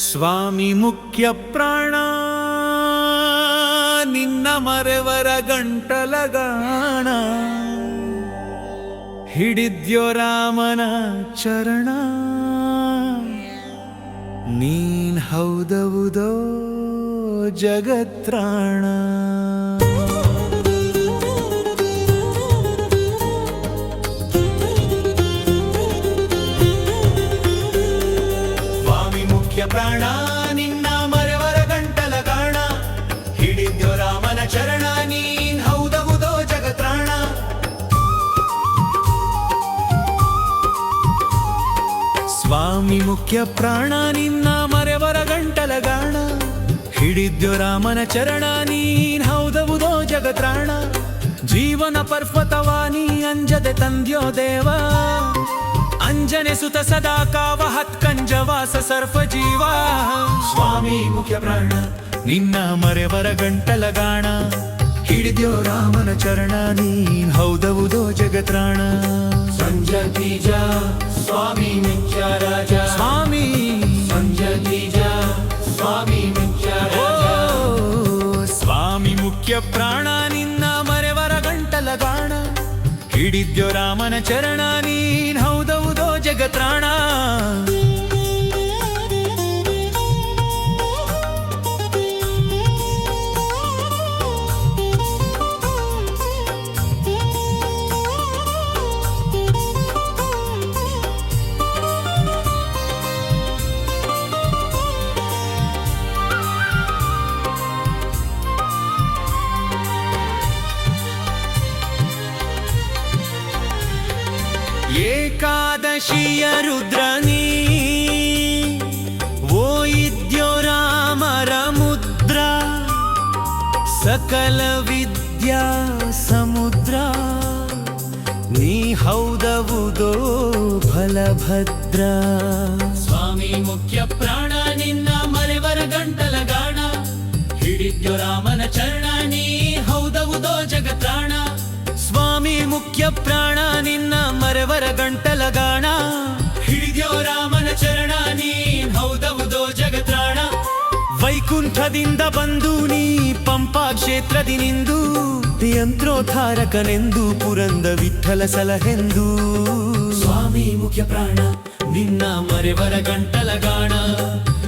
ಸ್ವಾಮಿ ಮುಖ್ಯ ಪ್ರಾಣ ನಿನ್ನ ಮರೆವರ ಗಂಟಲಗಾಣ ಹಿಡಿದ್ಯೋ ರಾಮನ ಚರಣ. ನೀನ್ ಹೌದವುದೋ ಜಗತ್ರಾಣ. ಪ್ರಾಣ ನಿನ್ನ ಮರೆವರ ಗಂಟಲ ಕಾಣ. ಹಿಡಿದ್ಯೋ ರಾಮನ ಚರಣ, ನೀನ್ ಹೌದವುದೋ ಜಗತ್ರಾಣ. ಸ್ವಾಮಿ ಮುಖ್ಯ ಪ್ರಾಣ, ನಿನ್ನ ಮರೆವರ ಗಂಟಲ ಗಾಣ ಹಿಡಿದ್ಯೋ ರಾಮನ ಚರಣ, ನೀನ್ ಹೌದವುದೋ ಜಗತ್ರಾಣ. ಜೀವನ ಪರ್ವತವಾನಿ ಅಂಜದೆ ತಂದ್ಯೋ ದೇವ. ಅಂಜನೆ ಸುತ ಸದಾ ಕಾವ ಹತ್ಕಂಜವಾಸ ಸರ್ಪ ಜೀವ. ಸ್ವಾಮಿ ಮುಖ್ಯ ಪ್ರಾಣ ನಿನ್ನ ಮರೆವರ ಗಂಟಲ ಗಾಣ. ಹಿಡಿದ್ಯೋ ರಾಮನ ಚರಣ ನೀನ್ ಹೌದವುದೋ ಜಗತ್ರಾಣ. ಸಂಜತೀಜ ಸ್ವಾಮಿ ಮುಖ್ಯ ರಾಜ. ಸ್ವಾಮಿ. ಸಂಜತೀಜ ಸ್ವಾಮಿ ಮುಖ್ಯ ರಾಜ. ಸ್ವಾಮಿ ಮುಖ್ಯ ಪ್ರಾಣ ನಿನ್ನ ಮರೆವರ ಗಂಟಲ ಗಾಣ. ಹಿಡಿದ್ಯೋ ರಾಮನ ಚರಣ ನೀನ್ ಹೌದವುದೋ ಏಕಾದಶಿಯ ರುದ್ರನೀ ಓ ಇದ್ಯೋ ರಾಮರ ಮುದ್ರ ಸಕಲ ವಿದ್ಯಾ ಸಮುದ್ರ ನೀ ಹೌದವುದೋ ಫಲಭದ್ರ ಸ್ವಾಮಿ ಮುಖ್ಯ ಮುಖ್ಯ ಪ್ರಾಣ, ನಿನ್ನ ಮರವರ ಗಂಟಲ ಗಾಣ. ಹಿಡಿದ್ಯೋ ರಾಮನ ಚರಣ, ನೀನ್ ಹೌದೌದೋ ಜಗತ್ರಾಣ. ವೈಕುಂಠದಿಂದ ಬಂದು ನೀ ಪಂಪಾ ಕ್ಷೇತ್ರದಿ ನಿಂದು ಯಂತ್ರೋದ್ಧಾರಕನೆಂದು, ಪುರಂದ ವಿಠಲ ಸಲಹೆಂದು. ಸ್ವಾಮಿ ಮುಖ್ಯ ಪ್ರಾಣ, ನಿನ್ನ ಮರೆವರ ಗಂಟಲ ಗಾಣ.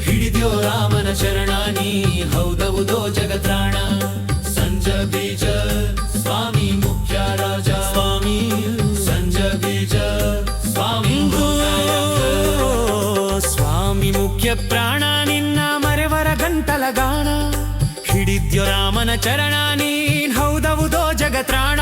ಹಿಡಿದ್ಯೋ ರಾಮನ ಚರಣ ನೀ ಹೌದೌದೋ ಜಗತ್ರಾಣ. ಸಂಜ ಬೀಜ ಪ್ರಾಣ ನಿನ್ನ ಮರೆವರ ಗಂಟಲ ಗಾಣ. ಹಿಡಿದ್ಯೋ ರಾಮನ ಚರಣ ನೀನ್ ಹೌದವುದೋ ಜಗತ್ರಾಣ.